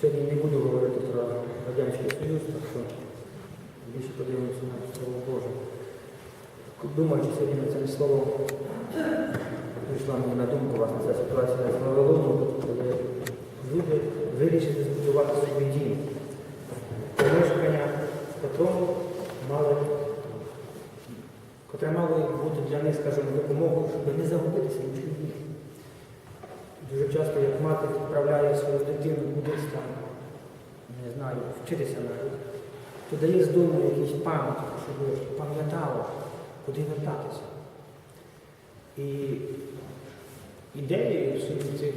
Сьогодні не буду говорити про Радянський Союз, так що більше подивимося на Слово Боже. Думаючи сьогодні над цим словом, прийшла мені на думку власне ця ситуація з Вавилоном, коли люди вирішили збудувати собі дім. Помешкання, котрому мали, котре мало бути для них, скажімо, допомогою, щоб не загубитися між людьми. Дуже часто, як мати відправляє свою дитину кудись там, не знаю, вчитися навіть, то дає з дому якийсь пам'ятку, щоб пам'ятала, куди вертатися. І ідеєю цих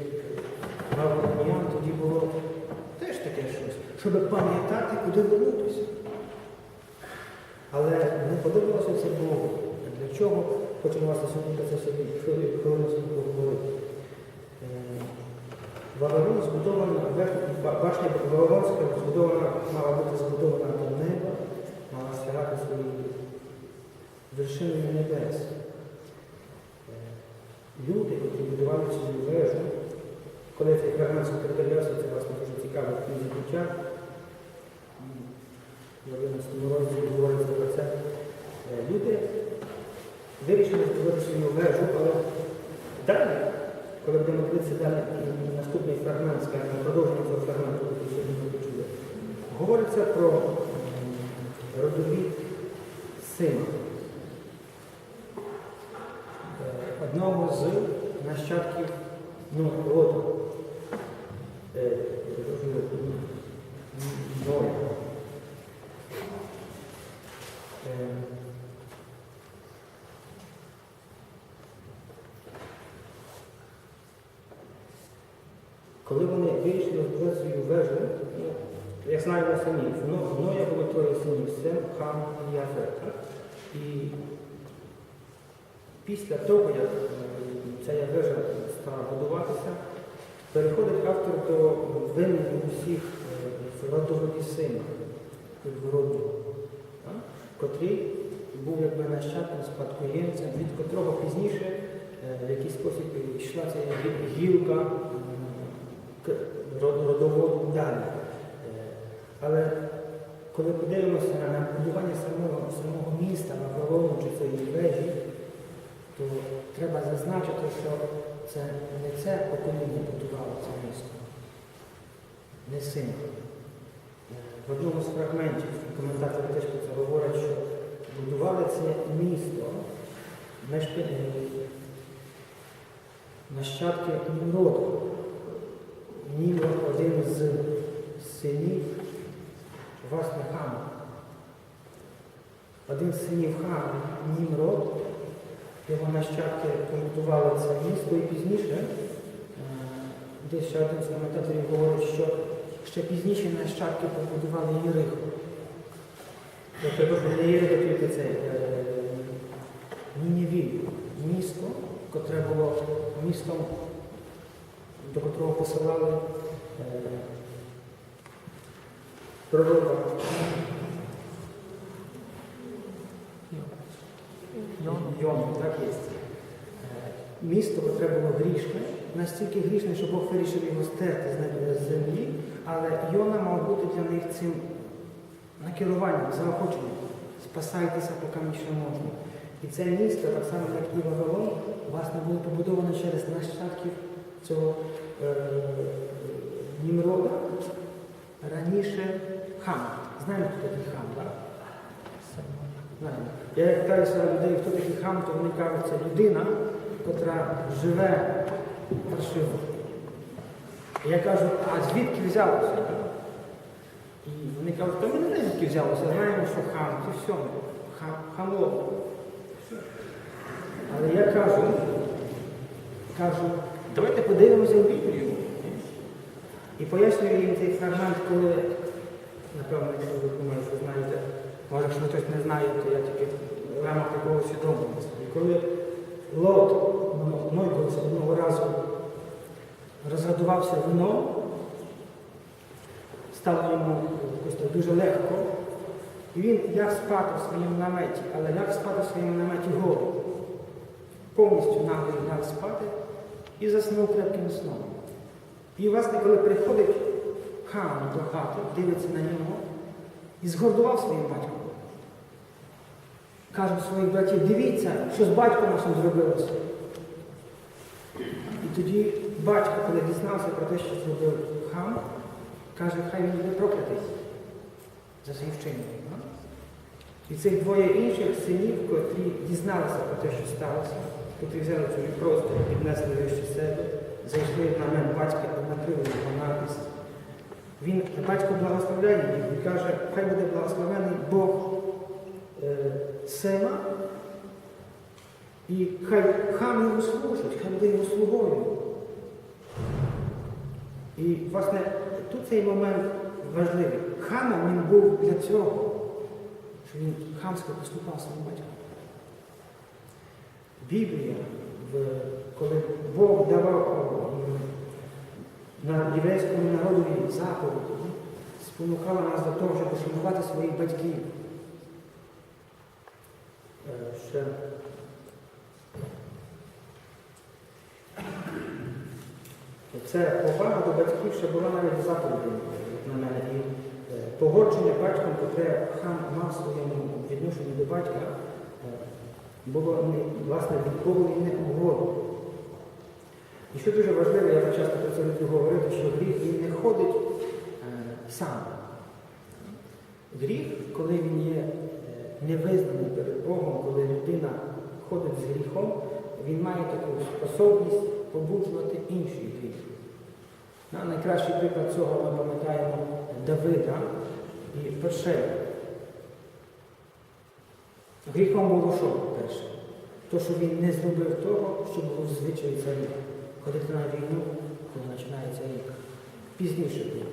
гавроніян тоді було теж таке щось, щоб пам'ятати, куди вернутися. Але не подобалося це Богу. Для чого? Хочемо вас сьогодні про це хвилинку поговорити. Е, Вавилон збудована, башня Вавилонська збудована, мала бути збудована до неба, мала сягати свої вершини небес. Е, Люди, які будували цю вежу, коли цей фрагмент передавався, це власне дуже цікаво в книзі буття. В 11 розділі говориться про це. Е, Люди вирішили збудувати свою вежу, але далі, коли будемо дивитися далі наступний фрагмент, скажімо, продовження цього фрагменту, який сьогодні ми почули, говориться про родові сина. Е, Одного з нащадків ну, роду. Е, перепрошую, Ноя. Е, Коли вони збудувати свою вежу, ну, як знаємо самі, в Ноя було троє синів Сем, Хам і Яфет. І після того, як е, ця вежа стала будуватися, переходить автор до виміру усіх е, в родоводі сина, первородного, так? котрий був якби нащадком, спадкоємцем, від котрого пізніше е, в якийсь спосіб йшла ця гілка м, родоводу далі. Е, Але коли подивимося на будування самого, самого міста, Вавилону чи цієї вежі, то треба зазначити, що це не це покоління будувало це місто, не син. Е, В одному з фрагментів коментатори теж про це говорять, що будували це місто нащадки Німроду. Німрод один з синів власне Хама. Один з синів Хама, Німрод, його нащадки побудували це місто і пізніше, е, десь ще один з коментаторів говорить, що ще пізніше нащадки побудували Єрихо. Тобто не Єрихо, тільки це Нініві, місто, котре було містом, до котрого посилали е, пророка Йону, так є. Е, Місто, котре було грішне, настільки грішне, що Бог вирішив його стерти з землі, але Йона мав бути для них цим накеруванням, заохоченням. Спасайтеся, поки ще можна. І це місто, так само як і Вавилон, власне, було побудоване через нащадків цього е, Німрода, раніше хам. Знаємо, хто такий хам, так? Знаємо. Я як питаюся людей, хто такий хам, то вони кажуть, це людина, котра живе паршиво. Я кажу, а звідки взялося? І вони кажуть, та ми не звідки взялося, знаємо, що хам, це все, хам, хамло. Але я кажу, кажу, давайте подивимося в Біблію. І пояснюю їм цей фрагмент, коли, напевно, якщо ви думаєте, знаєте, може, якщо хтось не знає, то я тільки в рамах такого. І коли Лот, ну, одного разу розрадувався вино, стало йому якось так дуже легко, і він ляг спати в своєму наметі, але ляг спати в своєму наметі голий. Повністю наглий ляг спати і заснув крепким сном. І, власне, коли приходить хам до хати, дивиться на нього і згордував своїм батьком. Каже своїх братів, дивіться, що з батьком нашим зробилося. І тоді батько, коли дізнався про те, що зробив хам, каже, хай він буде проклятий за свої вчинення. І цих двоє інших синів, котрі дізналися про те, що сталося, котрі взяли цю просто піднесли вище себе, зайшли на мене батька накрили його надпис. Він, батько благословляє і каже, хай буде благословений Бог е, Сема, і хай хам йому служить, хай буде його слугою. І, власне, тут цей момент важливий. Хамом він був для цього, що він хамсько поступав своїм батьком. Біблія, коли Бог давав на єврейському народові заповіді, спонукала нас до того, щоб шанувати своїх батьків. Е, Ще Це повага до батьків ще була навіть заповіді, на мене. І е, погодження батьком, котре хам мав своєму відношенні до батька, е, було не, власне від Богу і не угоду. І що дуже важливо, я часто про це люблю говорити, що гріх він не ходить е, сам. Гріх, коли він є е, невизнаний перед Богом, коли людина ходить з гріхом, він має таку способність побуджувати інший гріх. На найкращий приклад цього ми пам'ятаємо Давида і Першея. Гріхом було що? То, що він не зробив того, що було в звичаї царів. Ходити на війну, коли починається рік. Пізніше було.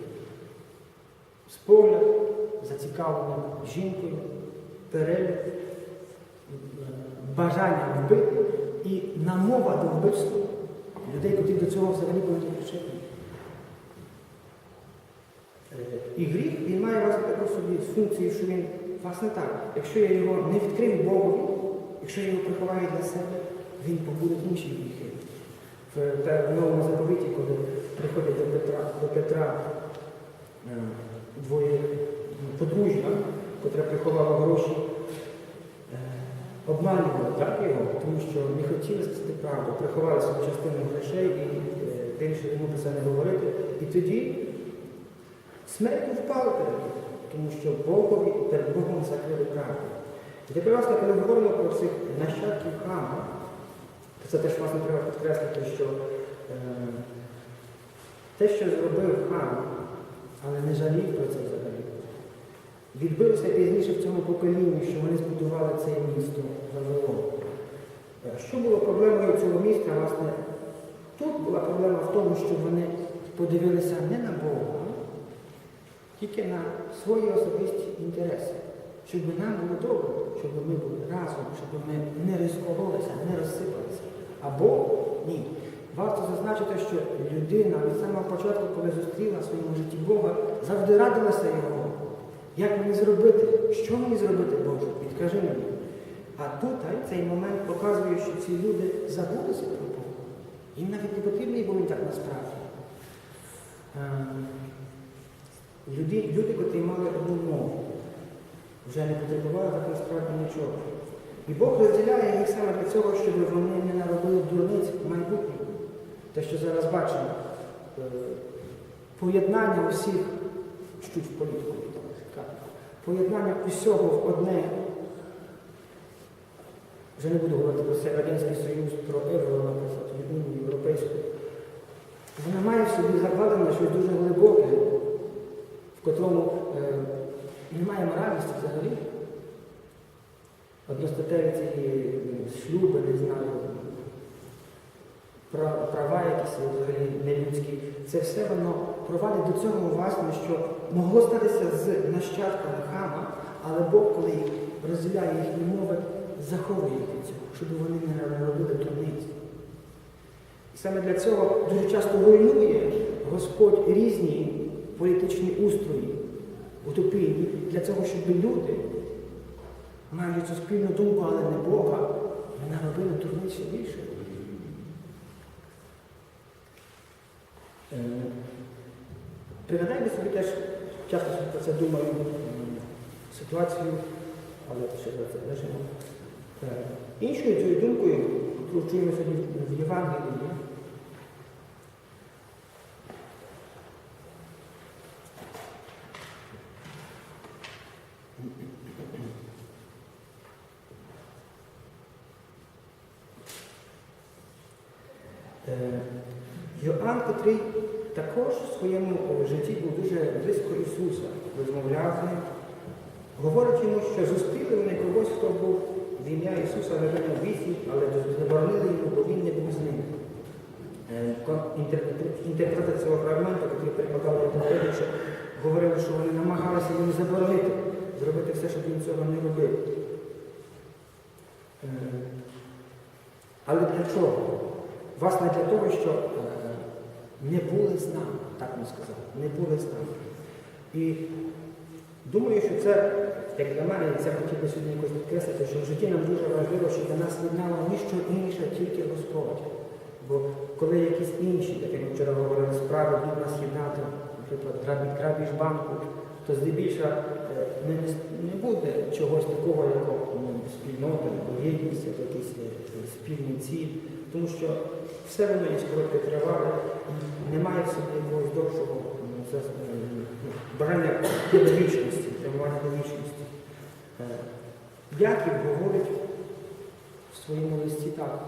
З погляд, зацікавленим жінкою, перелік, бажання вбити і намова до вбивства людей, які до цього взагалі були причетні. І гріх він має власне таку собі функцію, що він, власне так, якщо я його не відкрив Богові, якщо я його приховаю для себе, він побудить інші гріхи. В, новому заповіті, коли приходять до Петра, до Петра е, двоє ну, подружжя, котре приховало гроші, е, обманювали так, його, тому що не хотіли сказати правду, приховали свою частину грошей і е, більше йому про це не говорити. І тоді смерть впала перед тому що Богові перед Богом закрили правду. Тепер, власне, коли ми говоримо про цих нащадків храму, то це теж власне треба підкреслити, що е, те, що зробив храм, але не жалів про це взагалі, відбилося пізніше в цьому поколінні, що вони збудували це місто Вавилон. Е, Що було проблемою цього міста, власне, тут була проблема в тому, що вони подивилися не на Бога, тільки на свої особисті інтереси, щоб нам було добре, щоб ми були разом, щоб ми не ризикувалися, не розсипалися. Або ні. Варто зазначити, що людина від самого початку, коли зустріла в своєму житті Бога, завжди радилася його. Як мені зробити? Що мені зробити, Боже? Підкажи мені. А тут цей момент показує, що ці люди забулися про Бога. Їм навіть не потрібний був так насправді. Ем, Люди, люди, котрі мали одну мову, вже не потребували так насправді нічого. І Бог розділяє їх саме для цього, щоб вони не наробили дурниць в майбутньому. Те, що зараз бачимо, е, поєднання усіх, чуть в політику, поєднання усього в одне. Вже не буду говорити про це Радянський Союз, про Євро, наприклад, Union Європейську. Вона має в собі закладене щось дуже глибоке, в котрому е, немає моральності взагалі. Одностатеві ці шлюби, не знаю, права якісь взагалі нелюдські. Це все воно провадить до цього, власне, що могло статися з нащадками хама, але Бог, коли розділяє їхні мови, заховує їх від цього, щоб вони не робили дурниць. І саме для цього дуже часто руйнує Господь різні політичні устрої, утопійні, для цього, щоб люди, маючи цю спільну думку, але не Бога, не наробили дурниці більше. Е, Пригадайте собі те, часто про це думаю ситуацію, але ще за це лежимо. Е, Іншою цією думкою, яку чуємо сьогодні в Євангелії, Е, Йоанн, котрий також в своєму житті був дуже близько Ісуса, розмовляв говорить йому, що зустріли вони когось, хто був в ім'я Ісуса в режимі віці, але заборонили йому, бо він не був з ним. Е, Інтерпретація цього фрагменту, який перекладали Антоновича, говорили, що вони намагалися йому заборонити, зробити все, щоб він цього не робив. Е, Але для чого? Власне, для того, що е, не були з нами, так він сказав, не були з нами. І думаю, що це, як для мене, це хотів би сьогодні якось підкреслити, що в житті нам дуже важливо, щоб для нас єднало ніщо інше, тільки Господь. Бо коли якісь інші, як ми вчора говорили, справи будуть нас єднати, наприклад, грабіж, банку, то здебільша е, не, не буде чогось такого, як спільнота, або єдність, якісь е, спільні цілі. Тому що все воно є коротке тривале, немає в собі якогось довшого ну, ну, бажання вічності, прямування вічності. Е, Яків говорить в своєму листі так,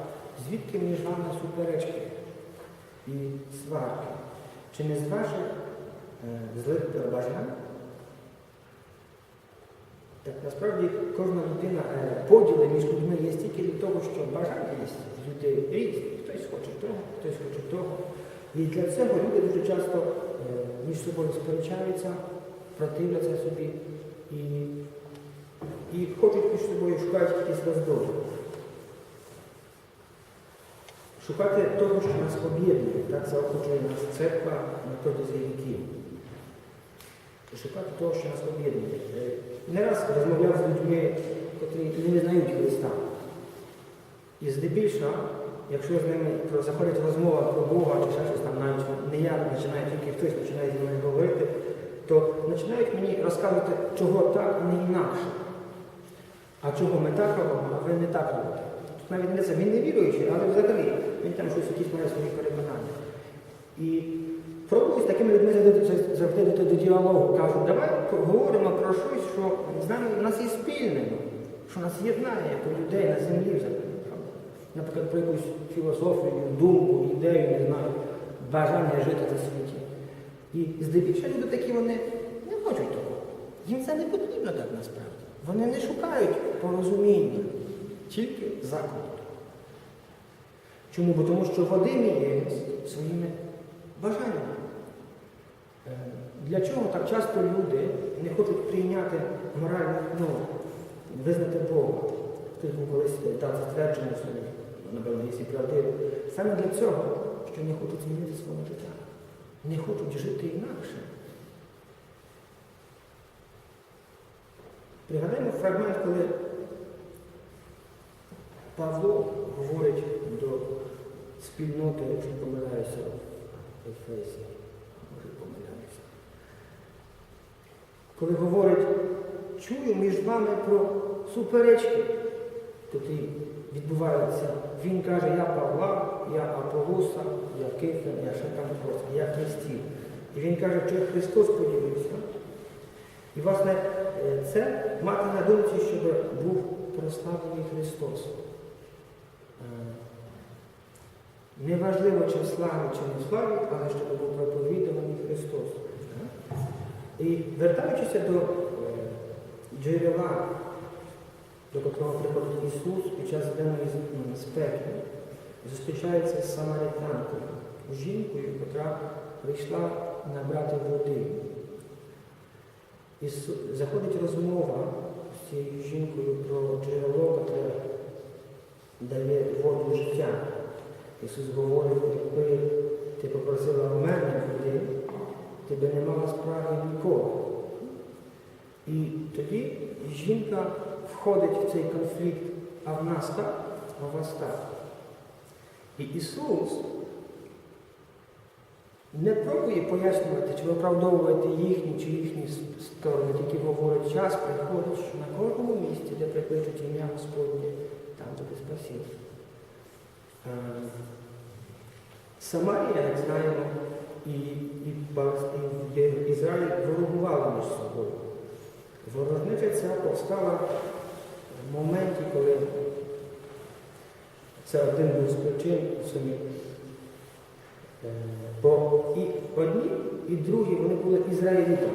звідки між вами суперечки і сварки? Чи не з ваших е, злих бажань? Так насправді кожна людина е, поділи між людьми є тільки від того, що бажання є людей різні. Хтось хоче того, хтось хоче того. І для цього люди дуже часто е, між собою сперечаються, противляться собі і, і хочуть між собою шукати якісь роздори. Шукати того, що нас об'єднує, так заохочує нас церква на протязі віків. Шукати того, що нас об'єднує. Е, Не раз розмовляв з людьми, котрі не знають Христа. І здебільша, якщо з ними заходить розмова про Бога чи ще щось там навіть не я починаю, тільки хтось починає зі мною говорити, то починають мені розказувати, чого так, а не інакше. А чого ми так робимо, а ви не так робите. Тут навіть не це, він не віруючий, але взагалі він там щось якісь має свої переконання. І пробую з такими людьми завжди- до, діалогу. Кажу, давай поговоримо про щось, що з нами у нас є спільне, що нас єднає як людей на землі взагалі. Наприклад, про якусь філософію, думку, ідею, не знаю, бажання жити на світі. І здебільшого люди такі вони не хочуть того. Їм це не потрібно так насправді. Вони не шукають порозуміння, тільки заклад. Чому? Бо тому що Вадим є своїми бажаннями. Е, Для чого так часто люди не хочуть прийняти моральних норм, визнати Бога? Хтось був колись е, дав затвердження собі, напевно, є правдиво. Саме для цього, що не хочуть змінити свого життя, не хочуть жити інакше. Пригадаємо фрагмент, коли Павло говорить до спільноти, якщо не помиляюся, в Ефесі, може помиляюся. Коли говорить, чую між вами про суперечки, які відбуваються. Він каже, я Павла, я Аполоса, я Кифа, я там я Христів. І він каже, що Христос поділився. І, власне, е, це мати на думці, щоб був прославлений Христос. Е, Неважливо, чи в славі, чи не в славі, але щоб був проповідуваний Христос. І вертаючися до е, джерела, до котрого приходить Ісус під час денної з- спеки, зустрічається з самаритянкою, жінкою, яка прийшла набрати води. І заходить розмова з цією жінкою про джерело, яке дає воду життя. Ісус говорить, якби ти попросила у мене води, ти би не мала справи нікого. І тоді жінка входить в цей конфлікт, а в нас так, а в вас так. І Ісус не пробує пояснювати чи виправдовувати їхні чи їхні сторони, тільки говорить, час приходить, що на кожному місці, де прикличуть ім'я Господнє, там буде спасіння. Е, Самарія, як знаємо, і, і, і Ізраїль ворогували між собою. Ворожнича ця повстала в моменті, коли це один був з причин самі. Е, Бо і одні, і другі вони були ізраїлітами.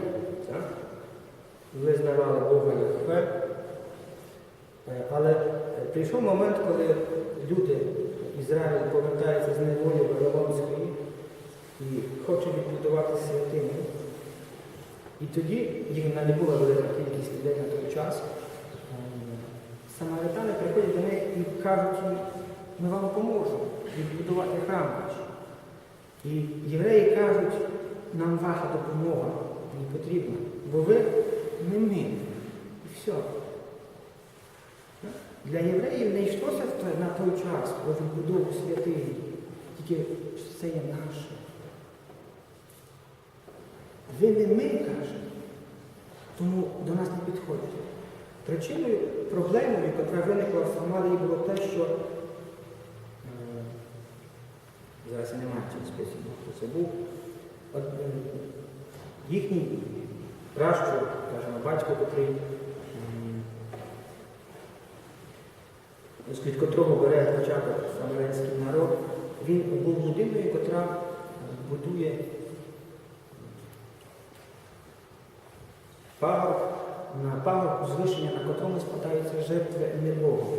Визнавали Бога Яхве. Е, Але прийшов момент, коли люди Ізраїль повертаються з неволі Вавилонської і хочуть відбудувати святиню. І тоді їх не була велика кількість людей на той час. Ем, Самаритани приходять до них і кажуть ми вам поможемо відбудувати храм. І євреї кажуть, нам ваша допомога не потрібна, бо ви не ми. І все. Для євреїв не йшлося на той час про відбудову святині, тільки це є наше. Ви не ми, каже, тому до нас не підходять. Причиною, проблемою, яка виникла в Самарії, було те, що е, зараз я не маю цього списку, хто це був. Е, їхній пращур, кажемо, батько, котрий, з-під котрого бере початок самарянський народ, він був людиною, котра е, будує пагорб, на пагорб звишення, на котрому складаються жертви не Богу.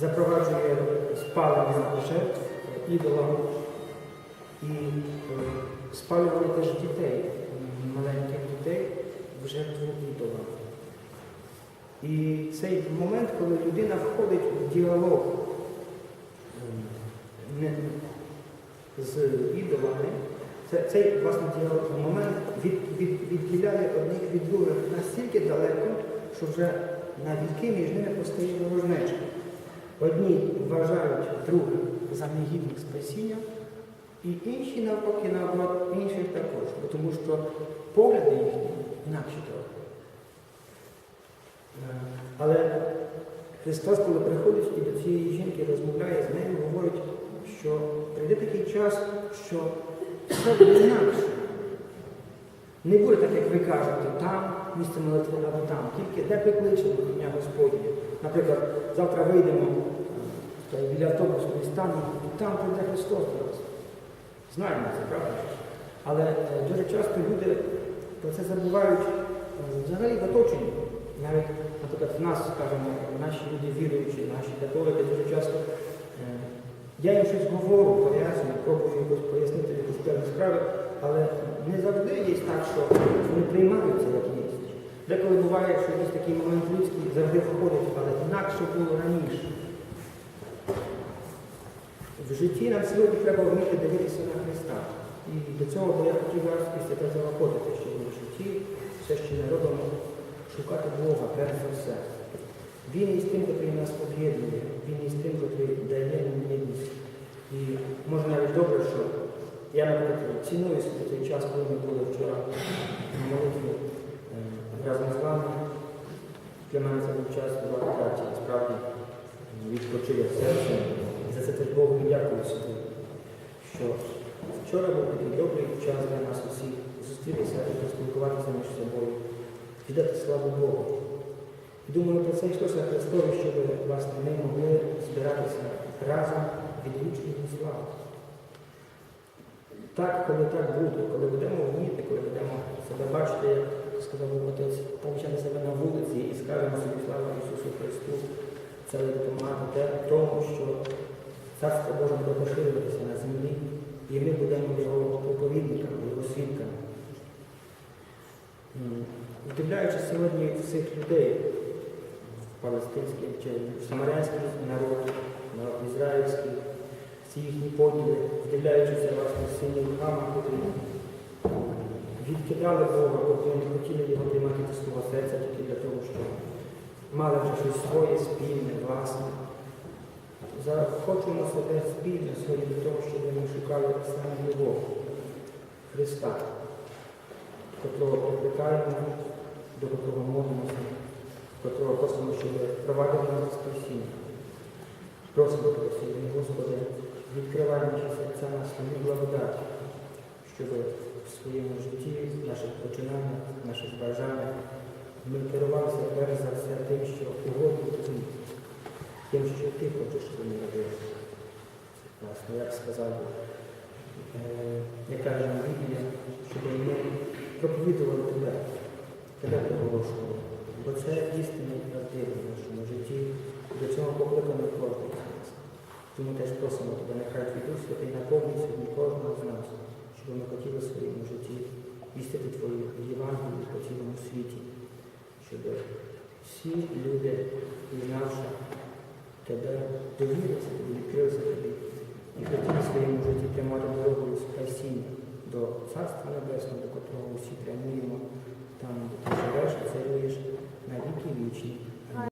Запроваджує спалення жертв ідолам і е, спалювали теж дітей, маленьких дітей в жертву ідолам. І цей момент, коли людина входить в діалог з ідолами, цей власне момент від, від, відділяє одних від других настільки далеко, що вже на віки між ними постає ворожнеча. Одні вважають других за негідних спасіння, і інші навпаки, наоборот, інших також, тому що погляди їхні інакші трохи. Е, Але Христос, коли приходить і до цієї жінки розмовляє з нею, говорить, що прийде такий час, що все інакше. Не буде так, як ви кажете, там місце молитви або там, тільки де прикличемо ім'я Господнє. Наприклад, завтра вийдемо е, біля автобусу і станемо, і там прийде Христос до нас. Знаємо це, правда? Але е, дуже часто люди про це забувають е, взагалі в оточенні. Навіть, наприклад, в нас, скажімо, наші люди віруючі, наші католики дуже часто. Я їм щось говорю, пояснюю, пробую якось пояснити якісь справи, але не завжди є так, що вони приймаються як є. Деколи буває, що якийсь такий момент людський завжди входить, але інакше було раніше. В житті нам сьогодні треба вміти дивитися на Христа. І до цього я хотів вас після того заходити, щоб в житті все ще не робимо шукати Бога перш за все. Він є з тим, який нас об'єднує, він є з тим, який дає нам єдність. І може навіть добре, що я, наприклад, ціную собі той час, коли ми були вчора молитві е, разом з вами. Для мене це був час була праці, насправді відпочив серце. І за це теж Богу дякую собі, що вчора був такий добрий час для нас усіх зустрітися і поспілкуватися між собою, віддати славу Богу. І думаю, про це йшлося Христові, щоб власне, ми могли збиратися разом від вічної слави. Так, коли так буде, коли будемо вміти, коли будемо себе бачити, як сказав Отець, помічати себе на вулиці і скажемо собі слава Ісусу Христу, це допомагати тому, що Царство Боже буде поширюватися на землі, і ми будемо його проповідниками, його свідками. М, Вдивляючись сьогодні в цих людей, в палестинський чи в самарянський народ, народ ізраїльський, ці їхні поділи, вдивляючися власне в синів хама, котрі відкидали Бога, бо не хотіли його приймати до свого серця тільки для того, що мали вже щось своє, спільне, власне. Захочемо себе спільно сьогодні для того, щоб ми шукали саме його. Христа, котрого покликаємо, до котрого молимося, котрого просимо, щоб провадив нас спасіння. Просимо тебе Господи, відкривай наші серця на свою благодать, щоб в своєму житті, в наших починаннях, в наших бажаннях ми керувалися перш за все тим, що угодно тобі, тим, що ти хочеш, щоб ми робили. Власне, як сказав, е, як каже нам Біблія, щоб ми проповідували тебе, тебе проголошували. Бо це істина і правдива в нашому житті, до цього покликано нас. Ми теж просимо тебе, нехай твій Дух Святий наповнить сьогодні кожного з нас, щоб ми хотіли в своєму житті містити Твою Євангелію по цілому світі, щоб всі люди, пізнавши тебе, довірилися тобі, відкрилися тобі і хотіли в своєму житті прямати дорогу спасіння до Царства Небесного, до котрого всі прямуємо там, де ти живеш і царюєш на віки вічні.